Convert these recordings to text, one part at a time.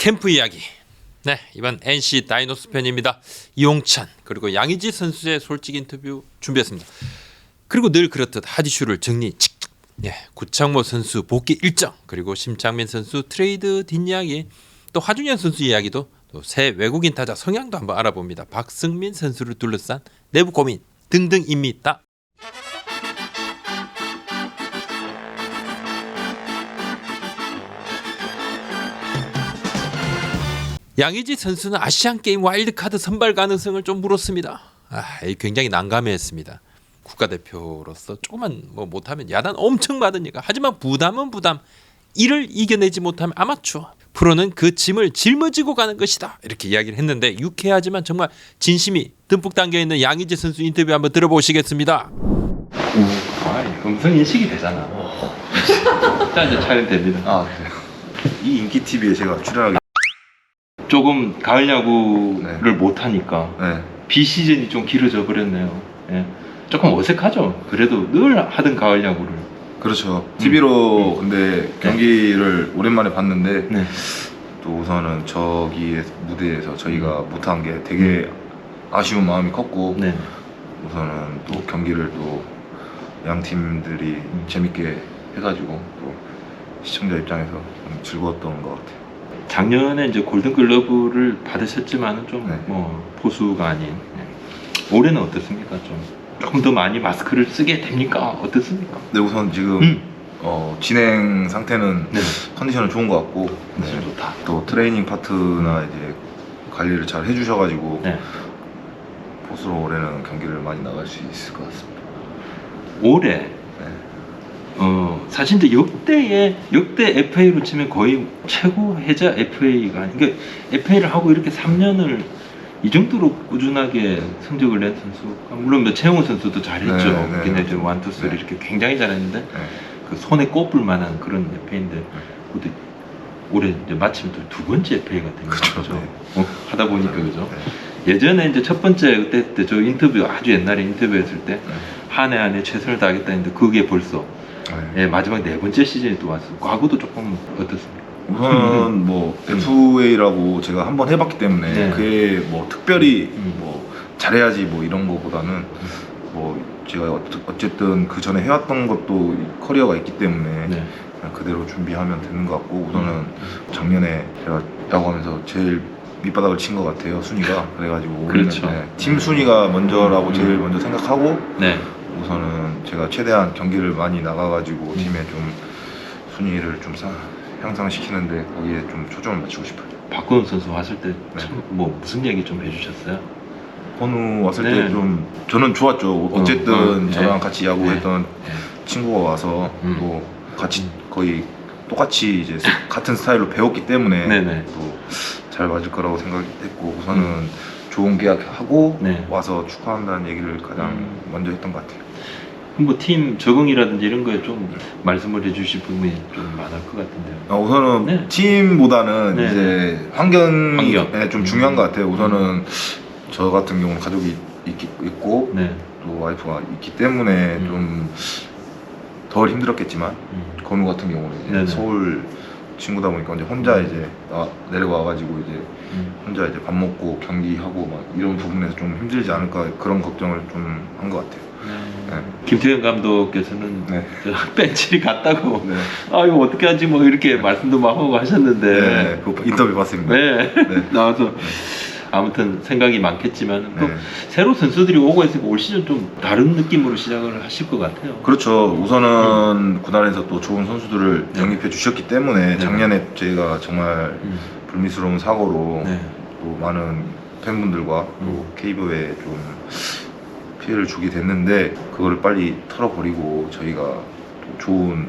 캠프 이야기. 네, 이번 NC 다이노스 편입니다. 이용찬 그리고 양의지 선수의 솔직 인터뷰 준비했습니다. 그리고 늘 그렇듯 하디슈를 정리. 칙. 예, 구창모 선수 복귀 일정 그리고 심창민 선수 트레이드 뒷이야기 또 하준현 선수 이야기도 또 새 외국인 타자 성향도 한번 알아봅니다. 박승민 선수를 둘러싼 내부 고민 등등 입니다. 양의지 선수는 아시안 게임 와일드카드 선발 가능성을 좀 물었습니다. 아, 이 굉장히 난감해했습니다. 국가대표로서 조금만 뭐 못하면 야단 엄청 받으니까 하지만 부담은 부담. 이를 이겨내지 못하면 아마추어. 프로는 그 짐을 짊어지고 가는 것이다. 이렇게 이야기를 했는데 유쾌하지만 정말 진심이 듬뿍 담겨 있는 양의지 선수 인터뷰 한번 들어보시겠습니다. 아, 음성 인식이 되잖아. 자 이제 촬영됩니다. 아 그래요? 이 인기 TV에 제가 출연하게 조금 가을 야구를 네. 못 하니까 네 비 시즌이 좀 길어져 버렸네요. 예. 조금 어색하죠. 그래도 늘 하던 가을 야구를. 그렇죠 TV로 음. 근데 경기를 오랜만에 봤는데 네. 또 우선은 저기의 무대에서 저희가 못한 게 되게 아쉬운 마음이 컸고 네. 우선은 또 경기를 또 양 팀들이 음. 재밌게 해가지고 또 시청자 입장에서 좀 즐거웠던 것 같아요 작년에 이제 골든 글러브를 받으셨지만은 좀 네. 뭐 포수가 아닌. 예. 올해는 어떻습니까? 좀 조금 더 많이 마스크를 쓰게 됩니까? 어떻습니까? 근데 우선 지금 음. 어, 진행 상태는 네. 컨디션은 좋은 것 같고 네. 좋다. 또 트레이닝 파트나 이제 관리를 잘 해주셔가지고 네. 포스로 올해는 경기를 많이 나갈 수 있을 것 같습니다. 올해 네. 어 사실 이제 역대의 역대 FA로 치면 거의 최고 해자 FA가 아니 그러니까 FA를 하고 이렇게 3년을 이 정도로 꾸준하게 성적을 낸 선수가 물론 뭐 최영호 선수도 잘했죠. 네, 네, 해죠 맞죠. 원투 쓰리 네. 이렇게 굉장히 잘했는데 네. 그 손에 꼽을 만한 그런 FA인데 근데 올해 이제 마침 또 두 번째 FA가 된 거죠. 네. 어, 하다 보니까 그죠. 네. 예전에 이제 첫 번째 그때 때저 인터뷰 아주 옛날에 인터뷰했을 때 네. 한해 안에 최선을 다하겠다 했는데 그게 벌써 네. 예, 마지막 네 번째 시즌이 또 왔어. 과거도 조금 어떻습니까? 우선은 뭐 FA라고 제가 한번 해봤기 때문에 음. 네. 그게 뭐 특별히 음. 뭐 잘해야지 뭐 이런 거보다는 뭐 제가 어- 어쨌든 그 전에 해왔던 것도 커리어가 있기 때문에 네. 그냥 그대로 준비하면 되는 것 같고 우선은 음. 작년에 제가 야구하면서 제일 밑바닥을 친 것 같아요 순위가 그래가지고 그렇죠. 네, 팀 순위가 먼저라고 음. 제일 먼저 생각하고 네. 우선은 제가 최대한 경기를 많이 나가가지고 팀의 좀 순위를 좀 사- 향상시키는데 거기에 좀 초점을 맞추고 싶어요. 박건우 선수 왔을 때 네. 참뭐 무슨 얘기 좀 해주셨어요? 건우 왔을 네. 때 좀 저는 좋았죠. 어쨌든 어, 네. 저랑 같이 야구했던 네. 친구가 와서 음. 또 같이 거의 똑같이 이제 스- 같은 스타일로 배웠기 때문에 네네. 또 잘 맞을 거라고 생각했고 우선은 좋은 계약하고 네. 와서 축하한다는 얘기를 가장 음. 먼저 했던 것 같아요. 뭐팀 적응이라든지 이런 거에 좀 말씀을 해주실 부분이 좀 많을 것 같은데요. 어, 우선은 네. 팀보다는 네. 이제 환경이 환경. 네, 좀 중요한 음. 것 같아요. 우선은 저 같은 경우는 가족이 있, 있고 네. 또 와이프가 있기 때문에 음. 좀덜 힘들었겠지만 음. 건우 같은 경우는. 서울 친구다 보니까 이제 혼자 음. 이제 나, 내려와가지고 이제 음. 혼자 이제 밥 먹고 경기하고 막 이런 부분에서 좀 힘들지 않을까 그런 걱정을 좀 한 것 같아요. 네. 김태현 감독께서는 네. 저 벤치를 갔다고 네. 아 이거 어떻게 하지 뭐 이렇게 말씀도 막 하고 하셨는데 네. 그 인터뷰 봤습니다. 네. 네. 나와서 아무튼 생각이 많겠지만 또 네. 새로 선수들이 오고 있으니까 올 시즌 좀 다른 느낌으로 시작을 하실 것 같아요. 그렇죠. 우선은 구단에서 또 좋은 선수들을 네. 영입해 주셨기 때문에 네. 작년에 저희가 정말 음. 불미스러운 사고로 네. 또 많은 팬분들과 또 음. KBO에 좀 피해를 주게 됐는데 그거를 빨리 털어버리고 저희가 또 좋은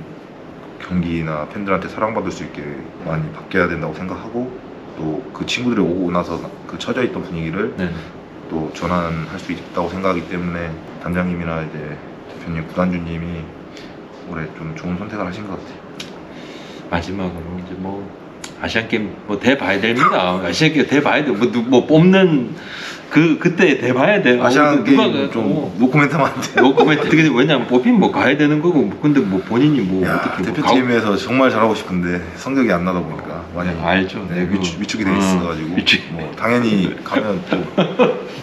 경기나 팬들한테 사랑받을 수 있게 많이 바뀌어야 된다고 생각하고 또 그 친구들이 오고 나서 그 처져 있던 분위기를 네. 또 전환할 수 있다고 생각하기 때문에 단장님이나 이제 대표님, 구단주님이 올해 좀 좋은 선택을 하신 것 같아요. 마지막으로 이제 뭐 아시안 게임 뭐 대 봐야 됩니다. 아시안 게임 대 봐야 돼. 뭐, 누- 뭐 뽑는 그 그때 대봐야 돼. 아시안 어, 게임 그- 좀 어. 노코멘트만 안 돼. 노코멘트 어떻게 왜냐면 뽑히면 뭐 가야 되는 거고 뭐 근데 뭐 본인이 뭐 야, 어떻게 뭐 대표팀에서 정말 잘하고 싶은데 성적이 안 나다 보니까 많이 가- 알죠. 네, 네, 위축, 그- 위축이 돼 어, 있어가지고 위축. 뭐 당연히 가면 또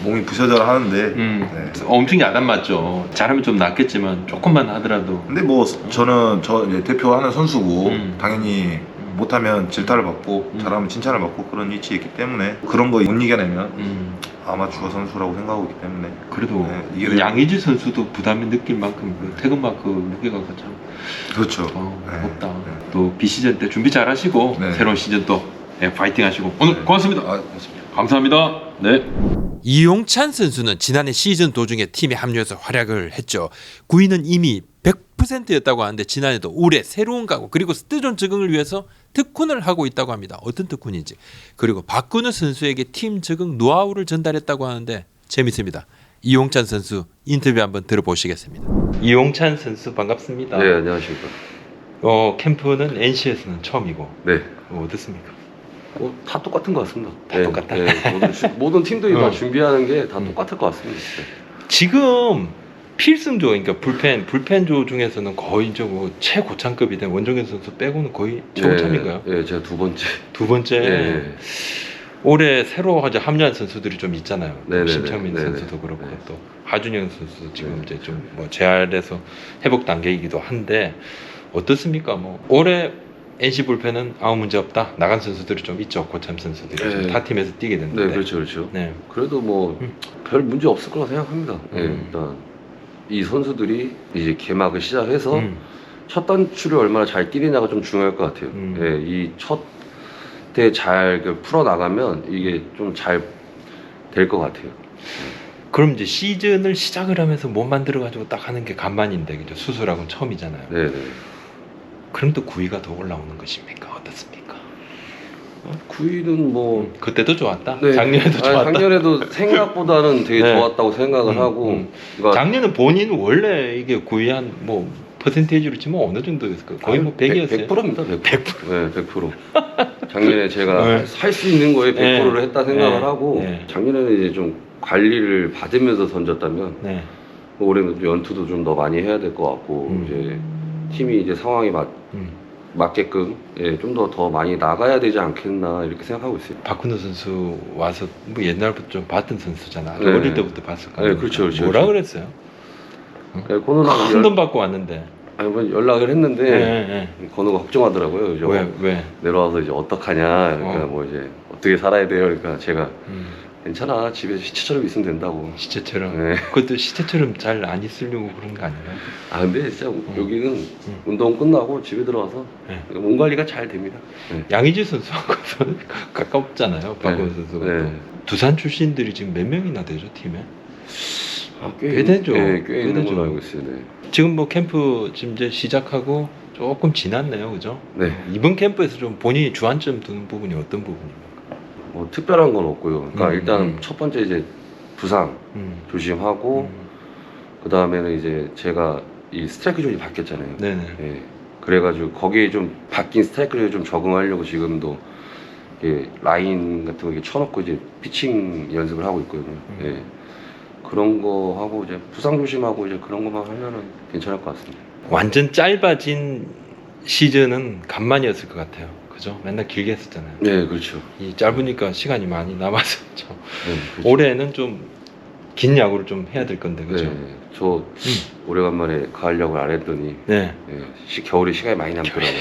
몸이 부서져라 하는데 음, 네. 엄청 야단 맞죠. 잘하면 좀 낫겠지만 조금만 하더라도 근데 뭐 저는 저 대표하는 선수고 음. 당연히 못하면 질타를 받고 음. 잘하면 칭찬을 받고 그런 위치에 있기 때문에 그런 거 못 이겨내면 음, 아마추어 선수라고 생각하고 있기 때문에 그래도 네, 이게 양의지 선수도 부담이 느낄 만큼 그 태극 마크 무게가 참 그렇죠. 어, 네. 무겁다. 네. 또 비시즌 때 준비 잘 하시고 네. 새로운 시즌 또 네, 파이팅 하시고 오늘 네. 고맙습니다. 아, 고맙습니다. 감사합니다. 네. 이용찬 선수는 지난해 시즌 도중에 팀에 합류해서 활약을 했죠. 구위는 이미 100%였다고 하는데 지난해도 올해 새로운 각오 그리고 스테존 적응을 위해서 특훈을 하고 있다고 합니다. 어떤 특훈인지 그리고 박근우 선수에게 팀 적응 노하우를 전달했다고 하는데 재밌습니다. 이용찬 선수 인터뷰 한번 들어보시겠습니다. 이용찬 선수 반갑습니다. 네, 안녕하십니까. 어 캠프는 NC에서는 처음이고 네. 어, 어떻습니까? 뭐, 다 똑같은 것 같습니다. 다 네, 똑같다. 네, 모든, 주- 모든 팀들이 어. 다 준비하는 게다 음. 똑같을 것 같습니다. 네. 지금 필승조 그러니까 불펜 불펜조 중에서는 거의 저뭐 최고창급이 된 원종현 선수 빼고는 거의 최고참인가요? 네, 네, 제가 두 번째. 두 번째 네. 올해 새로 이제 합류한 선수들이 좀 있잖아요. 네네네. 심창민 네네. 선수도 그렇고 네. 또 하준영 선수 지금 네. 이제 좀 뭐 재활에서 회복 단계이기도 한데 어떻습니까? 뭐 올해 NC 불펜은 아무 문제 없다. 나간 선수들이 좀 있죠. 고참 선수들이 네. 타 팀에서 뛰게 됐는데. 네, 그렇죠, 그렇죠. 네. 그래도 뭐, 음. 별 문제 없을 거라 생각합니다. 네, 음. 일단, 이 선수들이 이제 개막을 시작해서 음. 첫 단추를 얼마나 잘 뛰느냐가 좀 중요할 것 같아요. 음. 예, 이첫 때 잘 풀어 나가면 이게 좀 잘 될 것 같아요. 그럼 이제 시즌을 시작을 하면서 못 만들어 가지고 딱 하는 게 간만인데 그죠? 수술하고는 처음이잖아요. 네, 네. 그럼 또 구위가 더 올라오는 것입니까? 어떻습니까? 9위는 뭐 그때도 좋았다. 네. 작년에도 아니, 좋았다. 작년에도 생각보다는 되게 네. 좋았다고 생각을 음, 하고 음. 그러니까 작년은 본인 원래 이게 구위 한뭐 퍼센테이지로 치면 어느 정도였을까? 거의 뭐 100이었어요. 100%입니다. 100%. 100%. 네, 100%. 작년에 제가 네. 할수 있는 거에 100%를 네. 했다 생각을 네. 하고 네. 작년에는 이제 좀 관리를 받으면서 던졌다면 네. 올해는 좀 연투도 좀 더 많이 해야 될 것 같고 음. 이제 팀이 이제 상황이 맞, 음. 맞게끔 예, 좀 더 더 많이 나가야 되지 않겠나 이렇게 생각하고 있어요. 박근호 선수 와서 뭐 옛날부터 좀 봤던 선수잖아. 네. 어릴 때부터 봤을 거야. 네, 그렇죠, 그렇죠, 뭐라 그렇죠. 그랬어요? 네, 건우랑 큰돈 받고 왔는데. 아니, 뭐 연락을 했는데 네. 네. 건우가 걱정하더라고요. 이제 왜 왜? 내려와서 이제 어떡하냐 그러니까 어. 뭐 이제 어떻게 살아야 돼요 그러니까 제가 음. 괜찮아 집에 시체처럼 있으면 된다고 시체처럼. 네. 그것도 시체처럼 잘 안 있으려고 그런 거 아닌가요? 아 근데 진짜 여기는 음. 운동 끝나고 집에 들어와서 네. 몸 관리가 잘 됩니다 네. 양의지 선수하고는 가깝잖아요. 박근호 네. 선수가. 네. 또. 두산 출신들이 지금 몇 명이나 되죠 팀에? 아, 꽤 되죠. 네, 꽤꽤 있는 되죠. 걸로 알고 있어요 네. 지금 뭐 캠프 지금 이제 시작하고 조금 지났네요, 그죠? 네. 이번 캠프에서 좀 본인이 주안점 두는 부분이 어떤 부분입니까? 뭐 특별한 건 없고요 그러니까 음, 일단 음. 첫 번째 이제 부상 음. 조심하고 음. 그 다음에는 이제 제가 이 스트라이크 존이 바뀌었잖아요 네네. 예. 그래가지고 거기에 좀 바뀐 스트라이크를 좀 적응하려고 지금도 이렇게 라인 같은 거 쳐놓고 이제 피칭 연습을 하고 있거든요. 음. 예. 그런 거 하고 이제 부상 조심하고 이제 그런 것만 하면은 괜찮을 것 같습니다. 완전 짧아진 시즌은 간만이었을 것 같아요. 그죠? 맨날 길게 했었잖아요. 네, 그렇죠. 이 짧으니까 시간이 많이 남아서 좀 네, 그렇죠. 올해는 좀 긴 야구를 좀 해야 될 건데 그죠? 네, 저 오래간만에 가을 야구를 안 했더니 네. 예, 시, 겨울에 시간이 많이 남더라고요.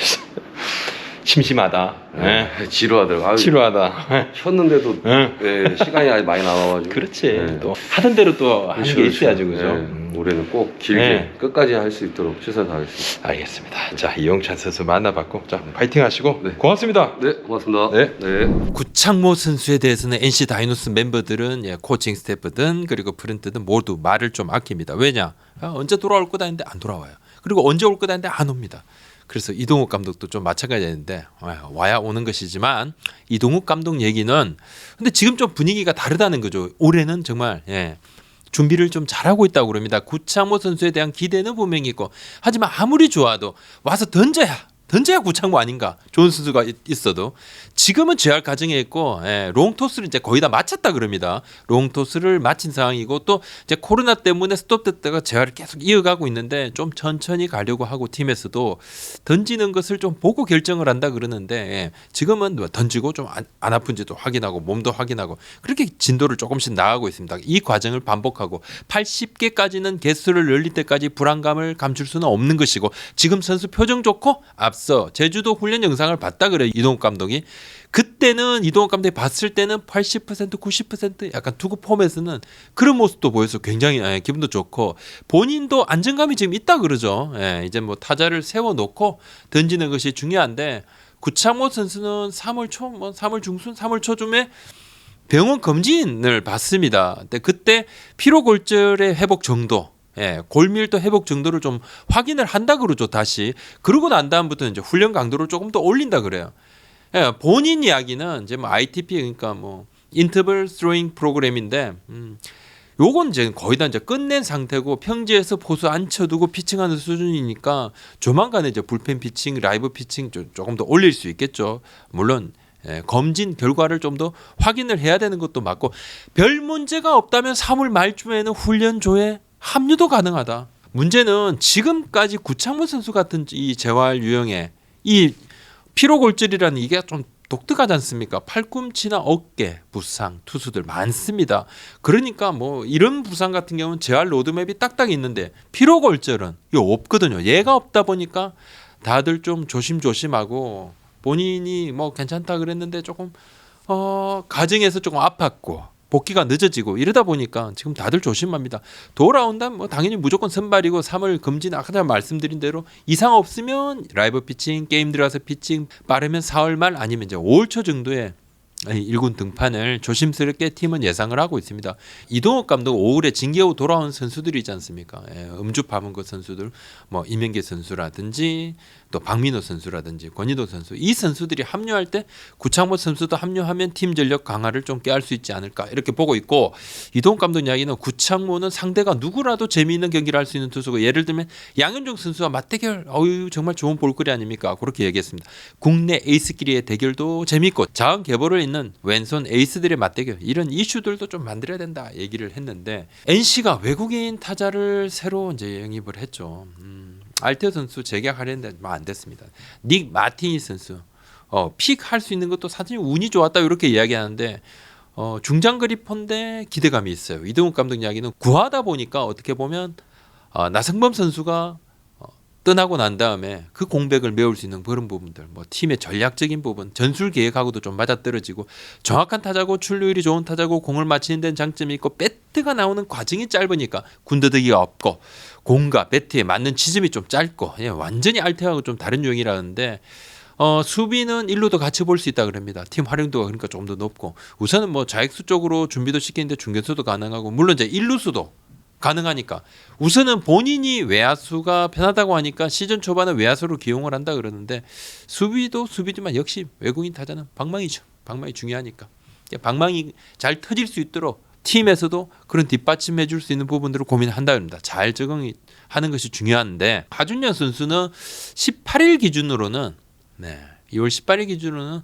심심하다. 네. 네, 지루하더라고요. 아유, 치료하다. 쉬었는데도 네. 예, 시간이 아직 많이 남아가지고. 그렇지. 네. 또 하던 대로 또 하는 그렇죠, 게 그렇죠. 있어야지 그죠? 네, 음. 올해는 꼭 길게 네. 끝까지 할 수 있도록 최선을 다하겠습니다. 알겠습니다. 자 이용찬 선수 만나봤고 자 파이팅 하시고 네. 고맙습니다. 네, 고맙습니다. 네. 네. 구창모 선수에 대해서는 NC 다이노스 멤버들은 예, 코칭 스태프든 그리고 프런트든 모두 말을 좀 아낍니다. 왜냐? 아, 언제 돌아올 거다 했는데 안 돌아와요. 그리고 언제 올 거다 했는데 안 옵니다. 그래서 이동욱 감독도 좀 마찬가지였는데 아, 와야 오는 것이지만 이동욱 감독 얘기는 근데 지금 좀 분위기가 다르다는 거죠. 올해는 정말 예. 준비를 좀 잘하고 있다고 그럽니다. 구창모 선수에 대한 기대는 분명히 있고 하지만 아무리 좋아도 와서 던져야 던져야 구창모 아닌가 좋은 선수가 있- 있어도 지금은 재활 과정에 있고 예, 롱토스를 이제 거의 다 마쳤다 그럽니다. 롱토스를 마친 상황이고 또 이제 코로나 때문에 스톱됐다가 재활을 계속 이어가고 있는데 좀 천천히 가려고 하고 팀에서도 던지는 것을 좀 보고 결정을 한다 그러는데 예, 지금은 뭐 던지고 좀안 아픈지도 확인하고 몸도 확인하고 그렇게 진도를 조금씩 나가고 있습니다. 이 과정을 반복하고 80개까지는 개수를 늘릴 때까지 불안감을 감출 수는 없는 것이고 지금 선수 표정 좋고 앞서 제주도 훈련 영상을 봤다 그래 이동욱 감독이 그때는 이동욱 감독이 봤을 때는 80% 90% 약간 투구 폼에서는 그런 모습도 보여서 굉장히 예, 기분도 좋고 본인도 안정감이 지금 있다 그러죠. 예, 이제 뭐 타자를 세워 놓고 던지는 것이 중요한데 구창모 선수는 3월 초, 뭐 3월 중순, 3월 초쯤에 병원 검진을 받습니다. 근데 그때 피로 골절의 회복 정도, 예, 골밀도 회복 정도를 좀 확인을 한다 그러죠. 다시 그러고 난 다음부터 이제 훈련 강도를 조금 더 올린다 그래요. 예, 본인 이야기는 이제 뭐 ITP 그러니까 뭐 인터벌 스로잉 프로그램인데 음, 요건 이제 거의 다 이제 끝낸 상태고 평지에서 포수 앉혀두고 피칭하는 수준이니까 조만간에 이제 불펜 피칭, 라이브 피칭 좀- 조금 더 올릴 수 있겠죠. 물론 예, 검진 결과를 좀 더 확인을 해야 되는 것도 맞고 별 문제가 없다면 3월 말쯤에는 훈련 조에 합류도 가능하다. 문제는 지금까지 구창모 선수 같은 이 재활 유형의 이 피로골절이라는 이게 좀 독특하지 않습니까? 팔꿈치나 어깨 부상 투수들 많습니다. 그러니까 뭐 이런 부상 같은 경우는 재활 로드맵이 딱딱 있는데 피로골절은 이거 없거든요. 얘가 없다 보니까 다들 좀 조심조심하고 본인이 뭐 괜찮다 그랬는데 조금 어 가정에서 조금 아팠고 복귀가 늦어지고 이러다 보니까 지금 다들 조심합니다. 돌아온다면 뭐 당연히 무조건 선발이고 3월 금진 아까 말씀드린 대로 이상 없으면 라이브 피칭 게임 들어가서 피칭 빠르면 4월 말 아니면 이제 5월 초 정도에 이 1군 등판을 조심스럽게 팀은 예상을 하고 있습니다. 이동욱 감독 5월에 징계 후 돌아온 선수들이 있지 않습니까? 예, 음주 파문거 선수들, 뭐 이명계 선수라든지 또 박민호 선수라든지 권희도 선수 이 선수들이 합류할 때 구창모 선수도 합류하면 팀 전력 강화를 좀 깨할 수 있지 않을까 이렇게 보고 있고 이동욱 감독 이야기는 구창모는 상대가 누구라도 재미있는 경기를 할 수 있는 투수고 예를 들면 양현종 선수와 맞대결 어유 정말 좋은 볼거리 아닙니까 그렇게 얘기했습니다. 국내 에이스끼리의 대결도 재밌고 자원 계보를 잇는 왼손 에이스들의 맞대결 이런 이슈들도 좀 만들어야 된다 얘기를 했는데 NC가 외국인 타자를 새로 이제 영입을 했죠. 음, 알테오 선수 재계약하려는데 뭐안 됐습니다. 닉 마티니 선수 어, 픽할 수 있는 것도 사실 운이 좋았다 이렇게 이야기하는데 어, 중장 그리폰데 기대감이 있어요. 이동욱 감독 이야기는 구하다 보니까 어떻게 보면 어, 나성범 선수가 어, 떠나고 난 다음에 그 공백을 메울 수 있는 그런 부분들, 뭐 팀의 전략적인 부분, 전술 계획하고도 좀 맞아떨어지고 정확한 타자고 출루율이 좋은 타자고 공을 맞히는 데는 장점이 있고 배트가 나오는 과정이 짧으니까 군더더기가 없고 공과 배트에 맞는 지점이 좀 짧고 예, 완전히 알테하고 좀 다른 유형이라는데 어, 수비는 일루도 같이 볼 수 있다 그럽니다. 팀 활용도가 그러니까 좀 더 높고 우선은 뭐 자익수 쪽으로 준비도 시키는데 중견수도 가능하고 물론 이제 일루수도 가능하니까 우선은 본인이 외야수가 편하다고 하니까 시즌 초반에 외야수로 기용을 한다 그러는데 수비도 수비지만 역시 외국인 타자는 방망이죠. 방망이 중요하니까 방망이 잘 터질 수 있도록 팀에서도 그런 뒷받침해 줄 수 있는 부분들을 고민한다 그럽니다. 잘 적응이 하는 것이 중요한데 하준현 선수는 18일 기준으로는 네. 2월 18일 기준으로는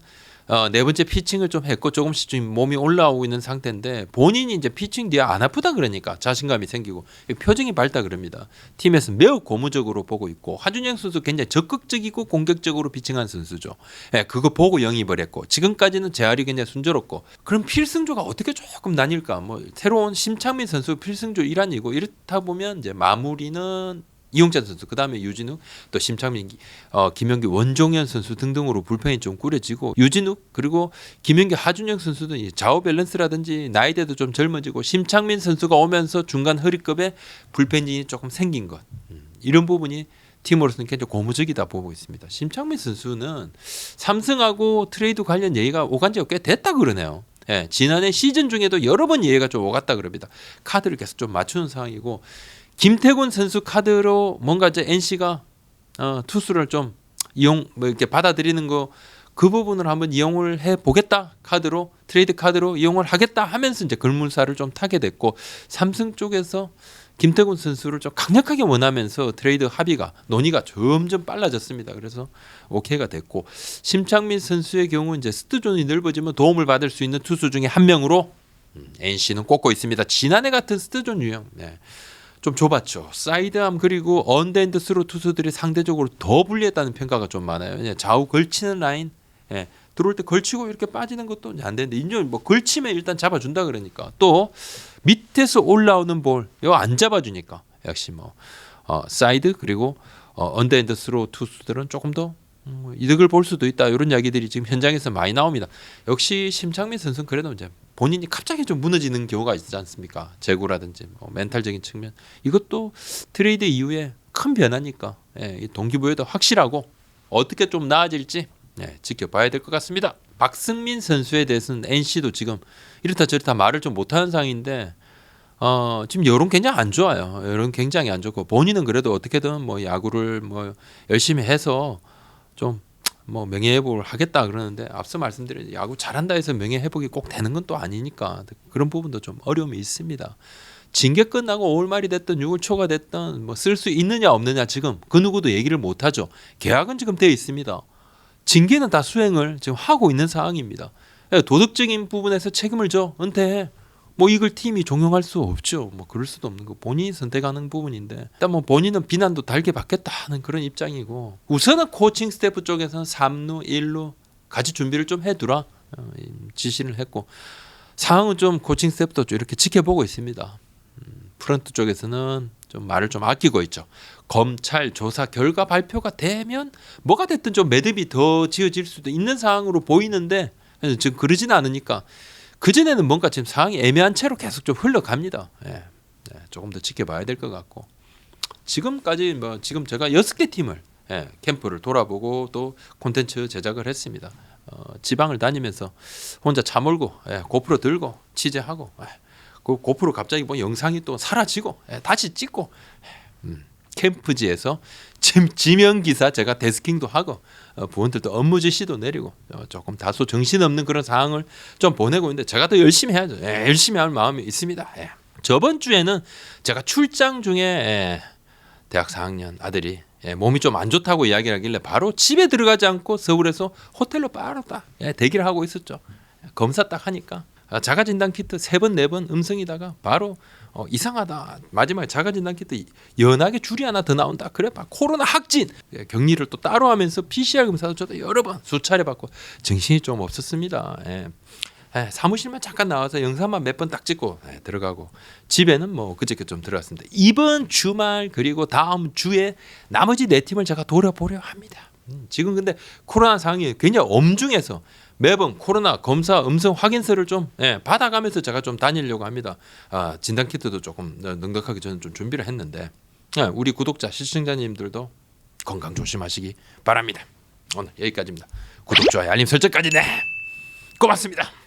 어, 네 번째 피칭을 좀 했고 조금씩 지금 몸이 올라오고 있는 상태인데 본인이 이제 피칭 뒤에 안 아프다 그러니까 자신감이 생기고 표정이 밝다 그럽니다. 팀에서 매우 고무적으로 보고 있고 하준영 선수 굉장히 적극적이고 공격적으로 피칭한 선수죠. 예, 그거 보고 영입을 했고 지금까지는 재활이 굉장히 순조롭고 그럼 필승조가 어떻게 조금 나뉠까? 뭐 새로운 심창민 선수 필승조 일환이고 이렇다 보면 이제 마무리는 이용찬 선수, 그 다음에 유진욱, 또 심창민, 어, 김영기, 원종현 선수 등등으로 불펜이 좀 꾸려지고 유진욱 그리고 김영기, 하준영 선수도 이 좌우 밸런스라든지 나이대도 좀 젊어지고 심창민 선수가 오면서 중간 허리급에 불펜이 조금 생긴 것 음, 이런 부분이 팀으로서는 굉장히 고무적이다 보고 있습니다. 심창민 선수는 삼성하고 트레이드 관련 얘기가 오간 지가 꽤 됐다 그러네요. 예, 지난해 시즌 중에도 여러 번 얘기가 좀 오갔다 그럽니다. 카드를 계속 좀 맞추는 상황이고 김태곤 선수 카드로 뭔가 이제 NC가 어, 투수를 좀 이용 뭐 이렇게 받아들이는 거 그 부분을 한번 이용을 해 보겠다 카드로 트레이드 카드로 이용을 하겠다 하면서 이제 글물사를 좀 타게 됐고 삼성 쪽에서 김태군 선수를 좀 강력하게 원하면서 트레이드 합의가 논의가 점점 빨라졌습니다. 그래서 오케이가 됐고 심창민 선수의 경우 이제 스트존이 넓어지면 도움을 받을 수 있는 투수 중에 한 명으로 음, NC는 꼽고 있습니다. 지난해 같은 스트존 유형 네. 좀 좁았죠. 사이드암 그리고 언더핸드 스로 투수들이 상대적으로 더 불리했다는 평가가 좀 많아요. 예, 좌우 걸치는 라인 예, 들어올 때 걸치고 이렇게 빠지는 것도 안 되는데 인정 뭐 걸치면 일단 잡아준다 그러니까 또 밑에서 올라오는 볼 이거 안 잡아주니까 역시 뭐 어, 사이드 그리고 어, 언더핸드 스로 투수들은 조금 더 음, 이득을 볼 수도 있다 이런 이야기들이 지금 현장에서 많이 나옵니다. 역시 심창민 선수는 그래도 이제 본인이 갑자기 좀 무너지는 경우가 있지 않습니까? 재고라든지 뭐 멘탈적인 측면 이것도 트레이드 이후에 큰 변화니까 예, 이 동기부여도 확실하고 어떻게 좀 나아질지 예, 지켜봐야 될 것 같습니다. 박승민 선수에 대해서는 NC도 지금 이렇다 저렇다 말을 좀 못하는 상황인데 어, 지금 여론 굉장히 안 좋아요. 여론 굉장히 안 좋고 본인은 그래도 어떻게든 뭐 야구를 뭐 열심히 해서 좀 뭐 명예 회복을 하겠다 그러는데 앞서 말씀드린 야구 잘한다 해서 명예 회복이 꼭 되는 건 또 아니니까 그런 부분도 좀 어려움이 있습니다. 징계 끝나고 5월 말이 됐든 6월 초가 됐든 뭐 쓸 수 있느냐 없느냐 지금 그 누구도 얘기를 못 하죠. 계약은 지금 돼 있습니다. 징계는 다 수행을 지금 하고 있는 상황입니다. 예, 도덕적인 부분에서 책임을 져 은퇴해. 뭐 이걸 팀이 종용할 수 없죠. 뭐 그럴 수도 없는 거 본인이 선택하는 부분인데 일단 뭐 본인은 비난도 달게 받겠다 하는 그런 입장이고 우선은 코칭 스태프 쪽에서는 3루, 1루 같이 준비를 좀 해두라 어, 이 지시를 했고 상황은 좀 코칭 스태프도 좀 이렇게 지켜보고 있습니다. 음, 프런트 쪽에서는 좀 말을 좀 아끼고 있죠. 검찰 조사 결과 발표가 되면 뭐가 됐든 좀 매듭이 더 지어질 수도 있는 상황으로 보이는데 지금 그러지는 않으니까 그 전에는 뭔가 지금 상황이 애매한 채로 계속 좀 흘러갑니다. 예. 네, 조금 더 지켜봐야 될 것 같고 지금까지 뭐 지금 제가 여섯 개 팀을 예, 캠프를 돌아보고 또 콘텐츠 제작을 했습니다. 어, 지방을 다니면서 혼자 차 몰고 예, 고프로 들고 취재하고 예, 그 고프로 갑자기 뭐 영상이 또 사라지고 예, 다시 찍고 예, 음, 캠프지에서 지, 지명 기사 제가 데스킹도 하고 어, 부원들도 업무 지시도 내리고 어, 조금 다소 정신없는 그런 상황을 좀 보내고 있는데 제가 더 열심히 해야죠. 예, 열심히 할 마음이 있습니다. 예. 저번 주에는 제가 출장 중에 예, 대학 4학년 아들이 예, 몸이 좀 안 좋다고 이야기를 하길래 바로 집에 들어가지 않고 서울에서 호텔로 바로 딱 예, 대기를 하고 있었죠. 검사 딱 하니까 아, 자가 진단 키트 세 번 네 번 음성이다가 바로 어, 이상하다 마지막에 자가 진단 키트 연하게 줄이 하나 더 나온다 그래 봐 코로나 확진 예, 격리를 또 따로 하면서 PCR 검사도 저도 여러 번 수차례 받고 정신이 좀 없었습니다. 예. 예, 사무실만 잠깐 나와서 영상만 몇 번 딱 찍고 예, 들어가고 집에는 뭐 그저께 좀 들어갔습니다. 이번 주말 그리고 다음 주에 나머지 네 팀을 제가 돌아보려 합니다. 음, 지금 근데 코로나 상황이 굉장히 엄중해서 매번 코로나 검사 음성 확인서를 좀 예, 받아가면서 제가 좀 다니려고 합니다. 아, 진단 키트도 조금 넉넉하게 저는 좀 준비를 했는데 예, 우리 구독자 시청자님들도 건강 조심하시기 바랍니다. 오늘 여기까지입니다. 구독 좋아요 알림 설정까지 네 고맙습니다.